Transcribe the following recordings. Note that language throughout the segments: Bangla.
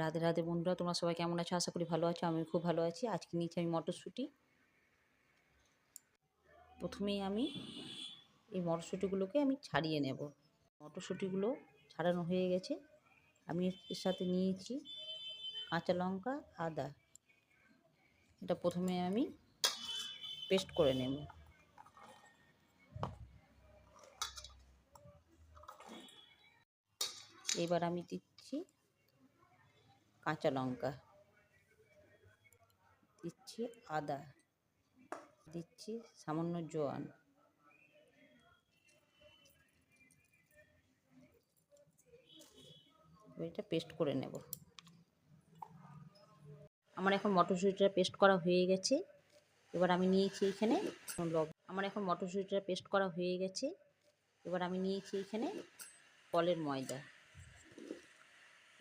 রাধে রাধে বন্ধুরা, তোমরা সবাই কেমন আছো? আশা করি ভালো আছো আমি খুব ভালো আছি। আজকে নিয়েছি আমি মটরশুঁটি। প্রথমেই আমি এই মটরশুঁটিগুলোকে আমি ছাড়িয়ে নেব। মটরশুঁটিগুলো ছাড়ানো হয়ে গেছে। আমি এর সাথে নিয়েছি কাঁচা লঙ্কা, আদা। এটা প্রথমে আমি পেস্ট করে নেব। এবার আমি দিচ্ছি কাঁচা লঙ্কা। দিচ্ছি আদা। দিচ্ছি সামান্য জোয়ান। এটা পেস্ট করে নেব। আমার এখন মটরশুঁটিটা পেস্ট করা হয়ে গেছে। এবার আমি নিয়েছি এখানে আমার এখন মটরশুঁটিটা পেস্ট করা হয়ে গেছে। এবার আমি নিয়েছি এখানে কলের ময়দা।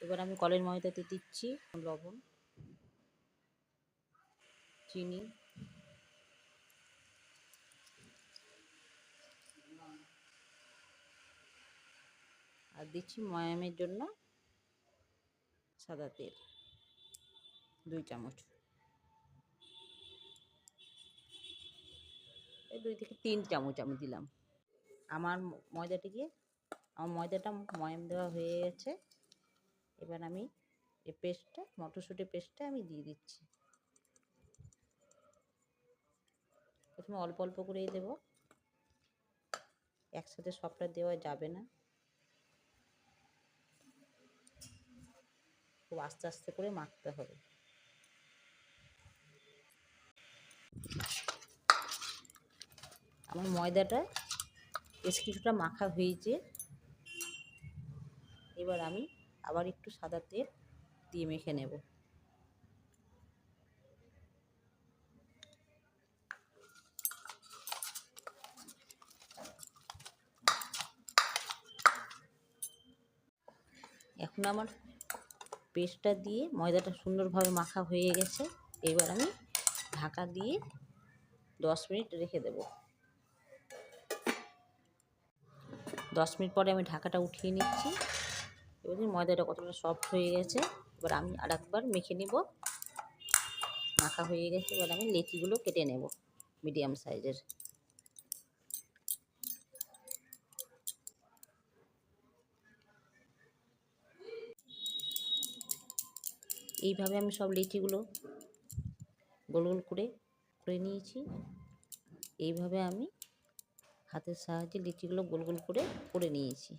এবার আমি কলের ময়দাতে দিচ্ছি লবণ, চিনি। আর দিচ্ছি ময়ামের জন্য সাদা তেল, দুই চামচ। এই দুই থেকে তিন চামচ আমি দিলাম। আমার ময়দাটিকে, আমার ময়দাটা ময়াম দেওয়া হয়ে গেছে। এবার আমি এই পেস্টটা, মটরশুঁটি পেস্টটা আমি দিয়ে দিচ্ছি। প্রথমে অল্প অল্প করেই দেব। একসাথে সবটা দেওয়া যাবে না। খুব আস্তে আস্তে করে মাখতে হবে। আমার ময়দাটা বেশ কিছুটা মাখা হয়েছে। এবার আমি আবার একটু সাদা তেল দিয়ে মেখে নেব। এখন আমার পেস্টটা দিয়ে ময়দাটা সুন্দরভাবে মাখা হয়ে গেছে। এবার আমি ঢাকা দিয়ে দশ মিনিট রেখে দেব। দশ মিনিট পরে আমি ঢাকাটা উঠিয়ে নিচ্ছি। এবার ময়দাটা কতটা সফট হয়ে গেছে, এবার আমি আর একবার মেখে নিব। মাখা হয়ে গেছে, এবার আমি লেচিগুলো কেটে নেব মিডিয়াম সাইজের এইভাবে আমি সব লিচিগুলো গোল গোল করে করে নিয়েছি। এইভাবে আমি হাতের সাহায্যে লিচিগুলো গোল গোল করে করে নিয়েছি।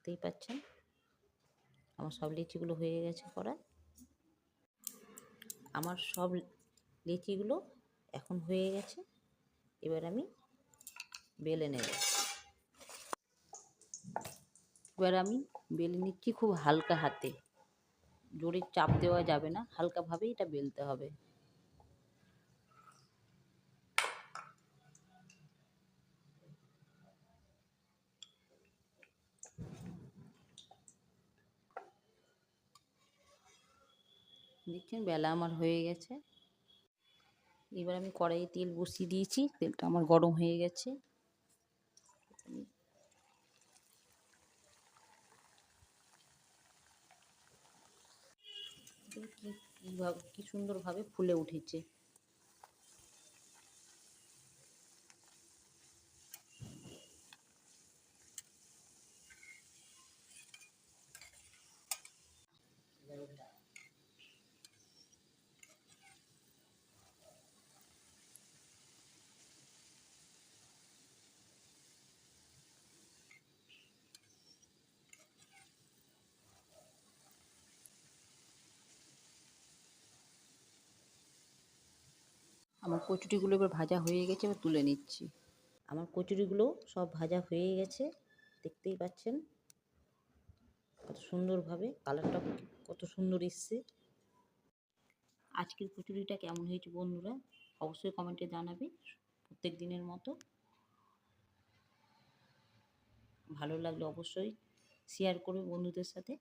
দেখতেই পাচ্ছেন। আমার সব লিচিগুলো হয়ে গেছে করা আমার সব লিচিগুলো এখন হয়ে গেছে। এবার আমি বেলে নেব। এবার আমি বেলে নিচ্ছি খুব হালকা হাতে। জোরে চাপ দেওয়া যাবে না হালকাভাবে এটা বেলতে হবে। দেখছেন? বেলা আমার হয়ে গেছে। এবার আমি কড়াইয়ে তেল বসিয়ে দিয়েছি। তেলটা আমার গরম হয়ে গেছে। কীভাবে, কী সুন্দরভাবে ফুলে উঠেছে। আমার কচুরিগুলো এবার ভাজা হয়ে গেছে, এবার তুলে নিচ্ছি। আমার কচুরিগুলো সব ভাজা হয়ে গেছে, দেখতেই পাচ্ছেন। কত সুন্দরভাবে কালারটা কত সুন্দর এসছে। আজকের কচুরিটা কেমন হয়েছে বন্ধুরা, অবশ্যই কমেন্টে জানাবে প্রত্যেক দিনের মতো। ভালো লাগলে অবশ্যই শেয়ার করবে বন্ধুদের সাথে।